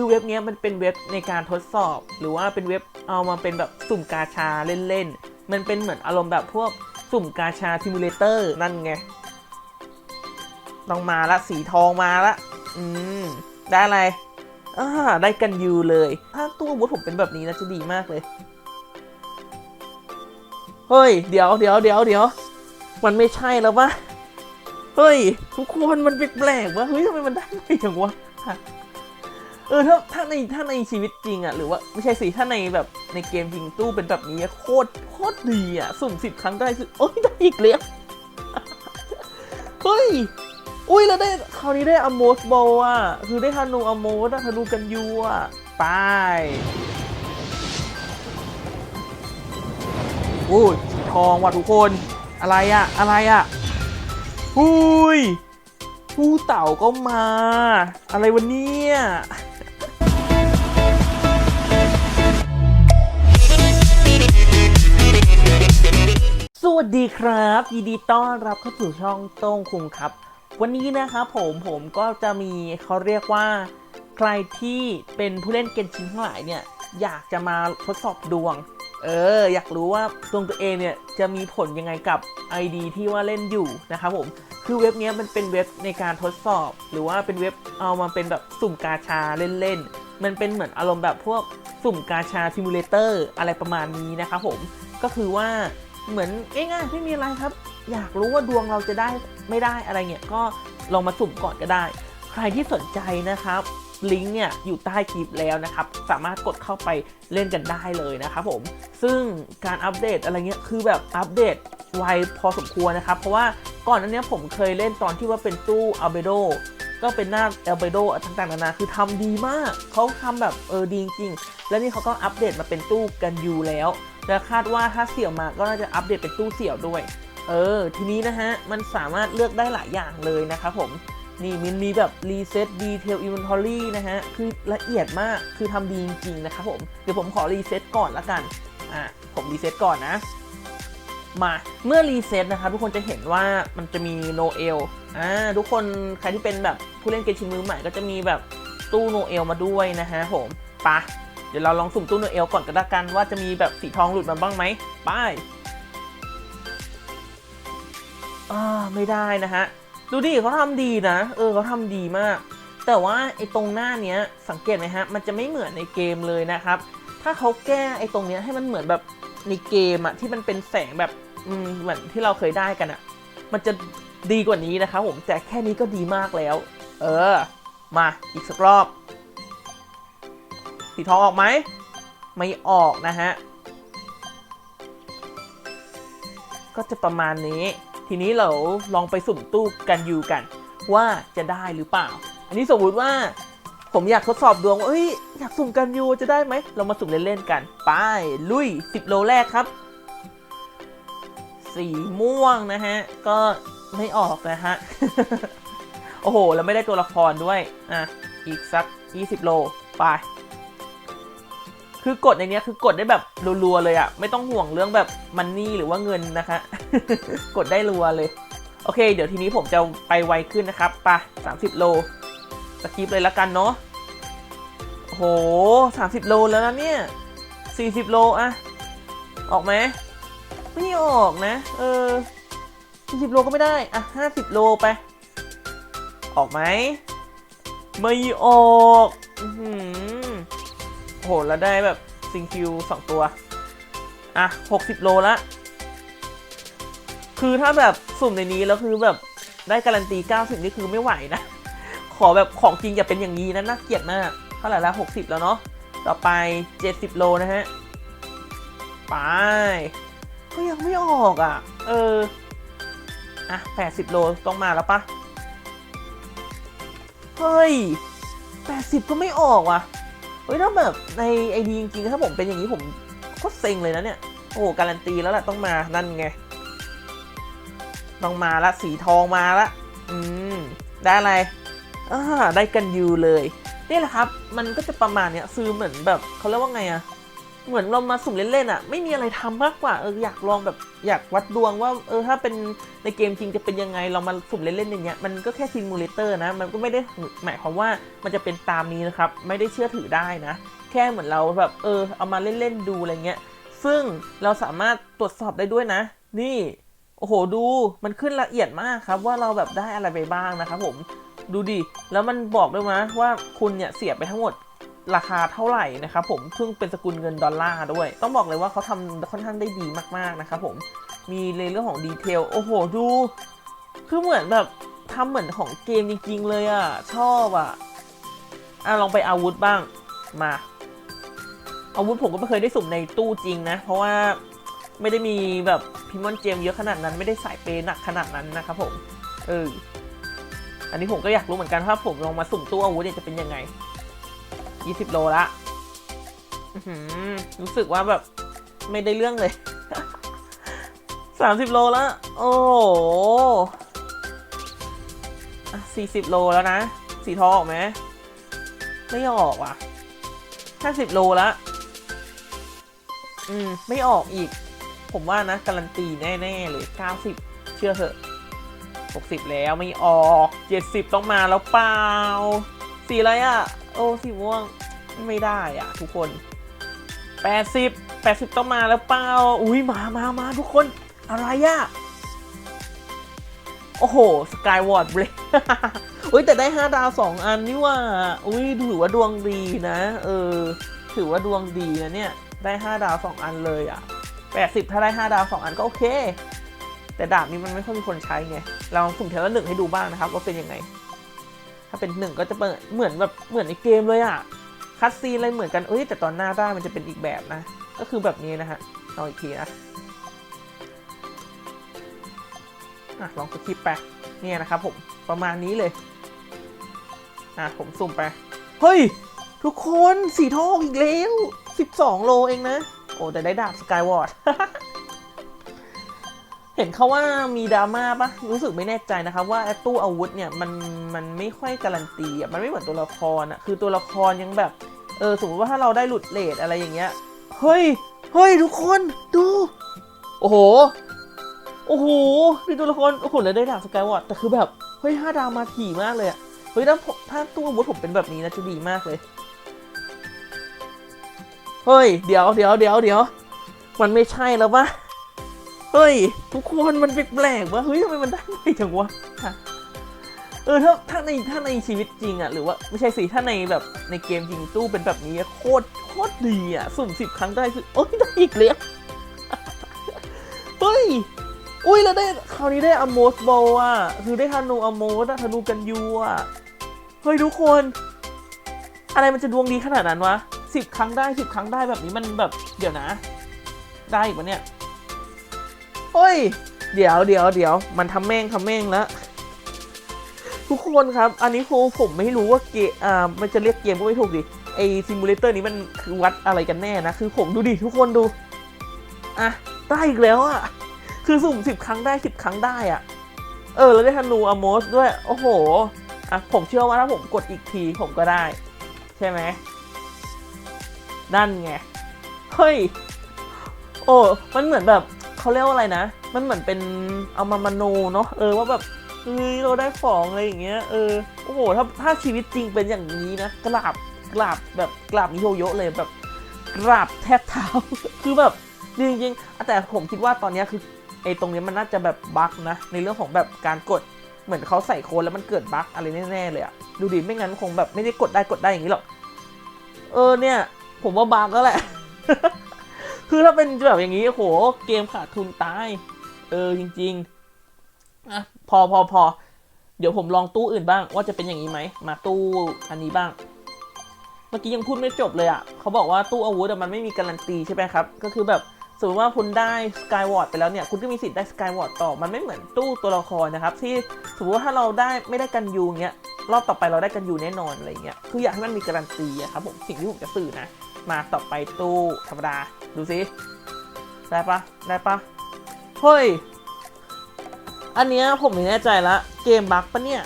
คือเว็บนี้มันเป็นเว็บในการทดสอบ หรือว่าเป็นเว็บเอามาเป็นแบบสุ่มกาชาเล่นๆ มันเป็นเหมือนอารมณ์แบบพวกสุ่มกาชาซิมูเลเตอร์นั่นไง ต้องมาละสีทองมาละ อืม ได้อะไรอ่าได้กันยูเลย ถ้าตู้อาวุธผมเป็นแบบนี้นะจะดีมากเลย เฮ้ย เดี๋ยวเดี๋ยวเดี๋ยวเดี๋ยว มันไม่ใช่แล้ววะเฮ้ย ทุกคนมันแปลกๆวะเฮ้ยทำไมมันได้ไม่อย่างวะ เออถ้าถ้าในถ้าในชีวิตจริงอะหรือว่าไม่ใช่สิถ้าในแบบในเกมจริงตู้เป็นแบบนี้โคตรโคตรดีอะสุ่มสิบครั้งได้คือโอ้ยได้อีกแล้วเฮ้ยอุ้ยแล้วได้คราวนี้ได้อโมสบอลอะคือได้ธนูอโมสอะธนูกันยูอะไปโอ้ยทองว่ะทุกคนอะไรอะอะไรอะหุยผู้เต่าก็มา อะไรวันนี้ ดีครับ ยินดีต้อนรับเข้าสู่ช่องโต้งคุงครับ วันนี้นะครับผมผมก็จะมีเขาเรียกว่า ใครที่เป็นผู้เล่นเกมชินทั้งหลายเนี่ย อยากจะมาทดสอบดวง เออ อยากรู้ว่าดวงตัวเองเนี่ย จะมีผลยังไงกับ ID ที่ว่าเล่นอยู่นะครับผมคือเว็บนี้มันเป็นเว็บในการทดสอบ หรือว่าเป็นเว็บเอามาเป็นแบบสุ่มกาชาเล่นๆมันเป็นเหมือนอารมณ์แบบพวกสุ่มกาชาซิมูเลเตอร์อะไรประมาณนี้นะครับผมก็คือว่า เหมือนง่ายๆไม่มีอะไรครับ อยากรู้ว่าดวงเราจะได้ไม่ได้อะไรเงี้ยก็ลองมาสุ่มก่อนก็ได้ ใครที่สนใจนะครับลิงก์เนี่ยอยู่ใต้คลิปแล้วนะครับ สามารถกดเข้าไปเล่นกันได้เลยนะครับผม ซึ่งการอัปเดตอะไรเงี้ยคือแบบอัปเดตไวพอสมควรนะครับ เพราะว่าก่อนอันเนี้ยผมเคยเล่นตอนที่ว่าเป็นตู้อัลเบโด ก็เป็นหน้าเอลเบโดต่างๆนานาคือทำดีมาก เขาทำแบบเออดีจริงๆ แล้วนี่เขาก็อัปเดตมาเป็นตู้กันยูแล้วและคาดว่าถ้าเสี่ยวมาก็น่าจะอัปเดตเป็นตู้เสี่ยวด้วย เออ ทีนี้นะฮะ มันสามารถเลือกได้หลายอย่างเลยนะครับผม นี่มันมีแบบรีเซ็ตดีเทลอินเวนทอรี่นะฮะ คือละเอียดมาก คือทำดีจริงๆนะครับผม เดี๋ยวผมขอรีเซ็ตก่อนละกัน อะ ผมรีเซ็ตก่อนนะ มา เมื่อรีเซ็ตนะครับทุกคนจะเห็นว่ามันจะมีโนเอลอ่าทุกคนใครที่เป็นแบบผู้เล่นเกมชินมือใหม่ก็จะมีแบบตู้โนเอลมาด้วยนะฮะผมปะเดี๋ยวเราลองสุ่มตู้โนเอลก่อนก็แล้วกันว่าจะมีแบบสีทองหลุดมาบ้างไหมไป้ายอ่าไม่ได้นะฮะ ดูดิเขาทำดีนะ เออเขาทำดีมาก แต่ว่าไอ้ตรงหน้าเนี้ยสังเกตไหมฮะ มันจะไม่เหมือนในเกมเลยนะครับ ถ้าเขาแก้ไอ้ตรงเนี้ยให้มันเหมือนแบบในเกมอะที่มันเป็นแสงแบบอืมเหมือนที่เราเคยได้กันอะมันจะ ดีกว่านี้นะครับผมแต่แค่นี้ก็ดีมากแล้ว เออ มาอีกสักรอบ สีทองออกไหม ไม่ออกนะฮะ ก็จะประมาณนี้ ทีนี้เราลองไปสุ่มตู้กันยูกัน ว่าจะได้หรือเปล่า อันนี้สมมติว่าผมอยากทดสอบดวงว่าเอ้ยอยากสุ่มกันยูจะได้ไหม เรามาสุ่มเล่นๆกัน ไป ลุย 10 โลแรกครับ สีม่วงนะฮะ ก็ ไม่ออกนะฮะ โอ้โห แล้วไม่ได้ตัวละครด้วย อะ อีกสัก 20 โล ไป คือกดในนี้คือกดได้แบบรัวๆเลยอะไม่ต้องห่วงเรื่องแบบมันนี่หรือว่าเงินนะคะ กดได้รัวเลย โอเค เดี๋ยวทีนี้ผมจะไปไวขึ้นนะครับไป30 โล สกิปเลยละกันเนาะ โอ้โห 30 โลแล้วนะเนี่ย 40 โลอะออกไหมไม่ออกนะ เออ 40โลก็ไม่ได้ อะ 50 โลไป ออกไหม ไม่ออกอือหือโอ้โห แล้วได้แบบซิงคิวสองตัว อะหกสิบโลละ คือถ้าแบบสุ่มในนี้แล้วคือแบบได้การันตี 90 นี่คือไม่ไหวนะ ขอแบบของจริงอย่าเป็นอย่างนี้นะ น่าเกลียดมากเท่าไหร่ละ60 แล้วเนาะ ต่อไป 70 โลนะฮะ ไป ก็ยังไม่ออกอะ เออ อะ80โลต้องมาแล้วปะเฮ้ย80ก็ไม่ออกว่ะเฮ้ยถ้าแบบในไอดีจริงๆถ้าผมเป็นอย่างนี้ผมโคตรเซ็งเลยนะเนี่ย โอ้โหการันตีแล้วแหละต้องมานั่นไง ต้องมาละสีทองมาละอืมได้อะไรอ่าได้กันยูเลยนี่แหละครับ มันก็จะประมาณเนี้ยซื้อเหมือนแบบเขาเรียกว่าไงอะ เหมือนเรามาสุ่มเล่นๆอะ ไม่มีอะไรทำมากกว่าเอออยากลองแบบอยากวัดดวงว่า เออถ้าเป็นในเกมจริงจะเป็นยังไงเรามาสุ่มเล่นๆอย่างเงี้ยมันก็แค่ซิมูเลเตอร์นะ มันก็ไม่ได้หมายความว่ามันจะเป็นตามนี้นะครับ ไม่ได้เชื่อถือได้นะ แค่เหมือนเราแบบเออเอามาเล่นๆดูอะไรเงี้ย ซึ่งเราสามารถตรวจสอบได้ด้วยนะ นี่โอ้โหดูมันขึ้นละเอียดมากครับว่าเราแบบได้อะไรไปบ้างนะครับผมดูดิแล้วมันบอกด้วยนะว่าคุณเนี่ยเสียไปทั้งหมด ราคาเท่าไหร่นะครับผมซึ่งเป็นสกุลเงินดอลลาร์ด้วย ต้องบอกเลยว่าเขาทำค่อนข้างได้ดีมากๆนะครับผมมีในเรื่องของดีเทลโอ้โหดู คือเหมือนแบบทำเหมือนของเกมจริงๆเลยอะชอบอะอะลองไปอาวุธบ้างมาอาวุธผมก็ไม่เคยได้สุ่มในตู้จริงนะ เพราะว่าไม่ได้มีแบบพิมอนเจมเยอะขนาดนั้นไม่ได้สายเปย์หนักขนาดนั้นนะครับผมเอออันนี้ผมก็อยากรู้เหมือนกันว่าผมลองมาสุ่มตู้อาวุธเนี่ยจะเป็นยังไง 20 โลละรู้สึกว่าแบบไม่ได้เรื่องเลย 30 โลและโอ้โหอะ40 โลแล้วนะ สีทองออกไหม ไม่ออกว่ะ 50 โลและอืม ไม่ออกอีก ผมว่านะ การันตีแน่ๆเลย90 เชื่อเถอะ60 แล้วไม่ออก 70 ต้องมาแล้วเปล่า สีอะไรอะ่ะ โอ้สีม่วงไม่ได้อะ ทุกคน 80 80 ต้องมาแล้วเปล่า อุ้ยมามามาทุกคน อะไรอะ่ะ โอ้โห สกายวอร์ดเบรอุ้ยแต่ได้ 5 ดาว 2 อันนี่ว่า อุ้ยถือว่าดวงดีนะ เออ ถือว่าดวงดีนะเนี่ย ได้ 5 ดาว 2 อันเลยอะ่ะ 80 ถ้าได้ 5 ดาว 2 อันก็โอเค แต่ดาบนี้มันไม่ค่อยมีคนใช้ไง เราสุ่มแถวลหนึ่งให้ดูบ้างนะครับว่าเป็นยังไง ถ้าเป็นหนึ่งก็จะเปิดเหมือนแบบเหมือนในเกมเลยอะคัดซีนอะไรเหมือนกันเอ้ยแต่ตอนหน้าได้มันจะเป็นอีกแบบนะ ก็คือแบบนี้นะฮะเอาอีกทีนะอะลองสคิปไปเนี่ยนะครับผมประมาณนี้เลยอะผมสุ่มไป เฮ้ย ทุกคนสีทองอีกแล้ว 12 โลเองนะ โอ้แต่ได้ดาบสกายวอร์ด เห็นเขาว่ามีดราม่าปะรู้สึกไม่แน่ใจนะครับว่าไอ้ตู้อาวุธเนี่ยมันมันไม่ค่อยการันตีอะมันไม่เหมือนตัวละครอะคือตัวละครยังแบบเออสมมติว่าถ้าเราได้หลุดเลทอะไรอย่างเงี้ยเฮ้ยเฮ้ยทุกคนดู โอ้โหโอ้โหมีตัวละครโอ้โหแล้วได้ดาบสกายวอร์ดแต่คือแบบเฮ้ยห้าดาวมาถี่มากเลยอะเฮ้ยถ้าถ้าตู้อาวุธผมเป็นแบบนี้นะจะดีมากเลย เฮ้ย เดี๋ยวเดี๋ยวเดี๋ยวเดี๋ยวมันไม่ใช่แล้วปะ เฮ้ย ทุกคนมันแปลกๆวะเฮ้ยทำไมมันได้ไม่จังวะเออถ้าถ้าในถ้าในชีวิตจริงอะหรือว่าไม่ใช่สิถ้าในแบบในเกมจริงตู้เป็นแบบนี้โคตรโคตรดีอะสุ่มสิบครั้งได้คือโอ้ยได้อีกเลยเฮ้ยอุ้ยแล้วได้คราวนี้ได้อโมสบอลอะคือได้ธนูอโมสธนูกันยูอะเฮ้ยทุกคน อะไรมันจะดวงดีขนาดนั้นวะสิบครั้งได้สิบครั้งได้แบบนี้มันแบบเดี๋ยวนะ ได้อีกปะเนี่ย เฮ้ย เดี๋ยวเดี๋ยวเดี๋ยวมันทำแม่งทำแม่งแล้วทุกคนครับ อันนี้ครูผมไม่รู้ว่าเกมอ่ามันจะเรียกเกมก็ไม่ถูกดิ ไอซิมูเลเตอร์นี้มันคือวัดอะไรกันแน่นะ คือผมดูดิทุกคนดู อะ ได้อีกแล้วอะ คือสุ่มสิบครั้งได้สิบครั้งได้อะ เออ แล้วได้ธนูอโมสด้วย โอ้โห อะ ผมเชื่อว่าถ้าผมกดอีกทีผมก็ได้ ใช่ไหม นั่นไง เฮ้ย โอ้ มันเหมือนแบบ เขาเรียกว่าอะไรนะ มันเหมือนเป็นเอามามโนเนาะเออว่าแบบเฮ้ยเราได้ของอะไรอย่างเงี้ยเออโอ้โหถ้าถ้าชีวิตจริงเป็นอย่างนี้นะกราบกราบแบบกราบนิโยโยะเลยแบบกราบแทบเท้า คือแบบจริงจริงแต่ผมคิดว่าตอนนี้คือไอ้ตรงนี้มันน่าจะแบบบั๊กนะ ในเรื่องของแบบการกดเหมือนเขาใส่โค้ดแล้วมันเกิดบั๊กอะไรแน่ๆเลยอะดูดิไม่งั้นคงแบบไม่ได้กดได้กดได้อย่างนี้หรอกเออเนี่ย ผมว่าบั๊กแล้วแหละ คือถ้าเป็นแบบอย่างนี้โหเกมขาดทุนตาย เออจริงๆอะพอพอพอเดี๋ยวผมลองตู้อื่นบ้าง ว่าจะเป็นอย่างนี้ไหมมาตู้อันนี้บ้าง เมื่อกี้ยังพูดไม่จบเลยอะ่ะเขาบอกว่าตู้อาวุธมันไม่มีการันตีใช่ไหมครับ ก็คือแบบสมมติว่าคุณได้สกายวอร์ดไปแล้วเนี่ย คุณก็มีสิทธิ์ได้สกายวอร์ดต่อ มันไม่เหมือนตู้ตัวละครนะครับ ที่สมมติว่าถ้าเราได้ไม่ได้กันยูเงี้ย รอบต่อไปเราได้กันอยู่แน่นอนอะไรเงี้ยคืออยากให้มันมีการันตีอะครับผมสิ่งที่ผมจะสื่อนะ มาต่อไปตู้ธรรมดาดูสิได้ปะได้ปะเฮ้ยอันเนี้ยผมไม่แน่ใจละเกมบั๊กปะเนี่ย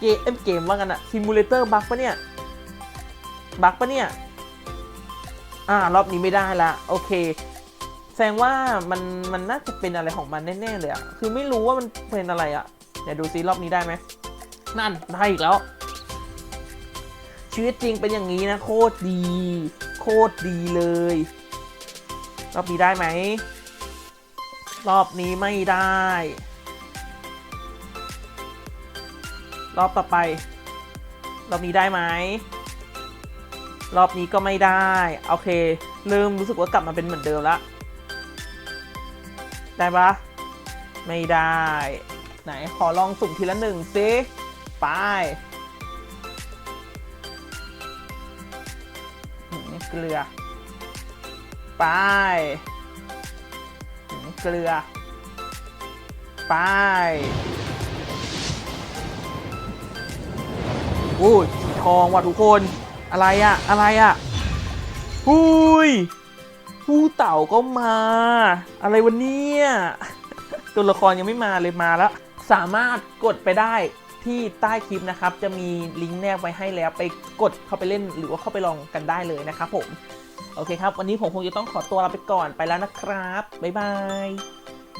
เกมเอ็มเกมว่ากันอะซิมูเลเตอร์บั๊กปะเนี่ยบั๊กปะเนี่ยอ่ารอบนี้ไม่ได้ละโอเคแสดงว่ามันมันน่าจะเป็นอะไรของมันแน่ๆเลยอะคือไม่รู้ว่ามันเป็นอะไรอะเดี๋ยวดูซิรอบนี้ได้ไหม นั่นได้อีกแล้ว ชีวิตจริงเป็นอย่างนี้นะ โคตรดี โคตรดีเลยรอบนี้ได้ไหม รอบนี้ไม่ได้ รอบต่อไป รอบนี้ได้ไหม รอบนี้ก็ไม่ได้ โอเค เริ่มรู้สึกว่ากลับมาเป็นเหมือนเดิมละได้ปะไม่ได้ ไหนขอลองสุ่มทีละหนึ่งซิ ไปหืมเกลือ ไปหืมเกลือ ไปโอ้ยทองว่ะทุกคน อะไรอะอะไรอะหุยผู้เต่าก็มา อะไรวันนี้ตัวละครยังไม่มาเลยมาแล้ว สามารถกดไปได้ ที่ใต้คลิปนะครับจะมีลิงก์แนบไว้ให้แล้วไปกดเข้าไปเล่นหรือว่าเข้าไปลองกันได้เลยนะครับผม โอเคครับ วันนี้ผมคงจะต้องขอตัวลาไปก่อนไปแล้วนะครับ บ๊ายบาย